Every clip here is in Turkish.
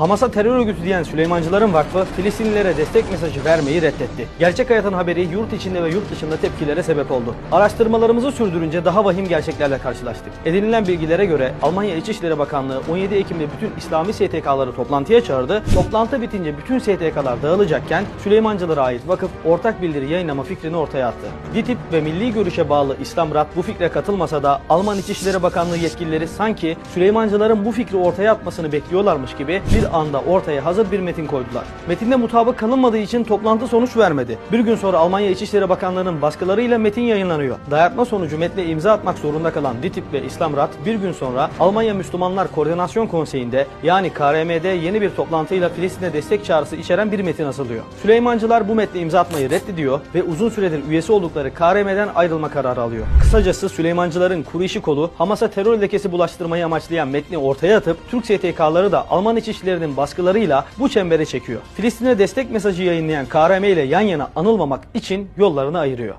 Hamas'a terör örgütü diyen Süleymancıların Vakfı Filistinlilere destek mesajı vermeyi reddetti. Gerçek hayatın haberi yurt içinde ve yurt dışında tepkilere sebep oldu. Araştırmalarımızı sürdürünce daha vahim gerçeklerle karşılaştık. Edinilen bilgilere göre Almanya İçişleri Bakanlığı 17 Ekim'de bütün İslami STK'ları toplantıya çağırdı. Toplantı bitince bütün STK'lar dağılacakken Süleymancılara ait vakıf ortak bildiri yayınlama fikrini ortaya attı. DİTİB ve Milli Görüş'e bağlı İslamrat bu fikre katılmasa da Alman İçişleri Bakanlığı yetkilileri sanki Süleymancıların bu fikri ortaya atmasını bekliyorlarmış gibi bir anda ortaya hazır bir metin koydular. Metinde mutabık kalınmadığı için toplantı sonuç vermedi. Bir gün sonra Almanya İçişleri Bakanlığı'nın baskılarıyla metin yayınlanıyor. Dayatma sonucu metne imza atmak zorunda kalan DİTİB ve İslamrat bir gün sonra Almanya Müslümanlar Koordinasyon Konseyi'nde yani KRM'de yeni bir toplantıyla Filistin'e destek çağrısı içeren bir metin asılıyor. Süleymancılar bu metne imza atmayı reddediyor ve uzun süredir üyesi oldukları KRM'den ayrılma kararı alıyor. Kısacası Süleymancıların Kureyşi kolu Hamas'a terör lekesi bulaştırmayı amaçlayan metni ortaya atıp Türk STK'ları da Alman içişlerinin baskılarıyla bu çembere çekiyor. Filistin'e destek mesajı yayınlayan KRM ile yan yana anılmamak için yollarını ayırıyor.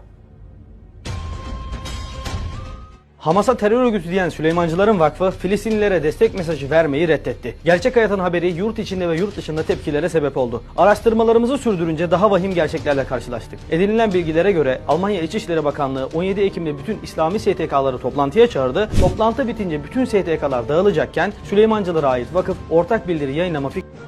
Hamas'a terör örgütü diyen Süleymancıların Vakfı Filistinlilere destek mesajı vermeyi reddetti. Gerçek hayatın haberi yurt içinde ve yurt dışında tepkilere sebep oldu. Araştırmalarımızı sürdürünce daha vahim gerçeklerle karşılaştık. Edinilen bilgilere göre Almanya İçişleri Bakanlığı 17 Ekim'de bütün İslami STK'ları toplantıya çağırdı. Toplantı bitince bütün STK'lar dağılacakken Süleymancılara ait vakıf ortak bildiri yayınlama fikri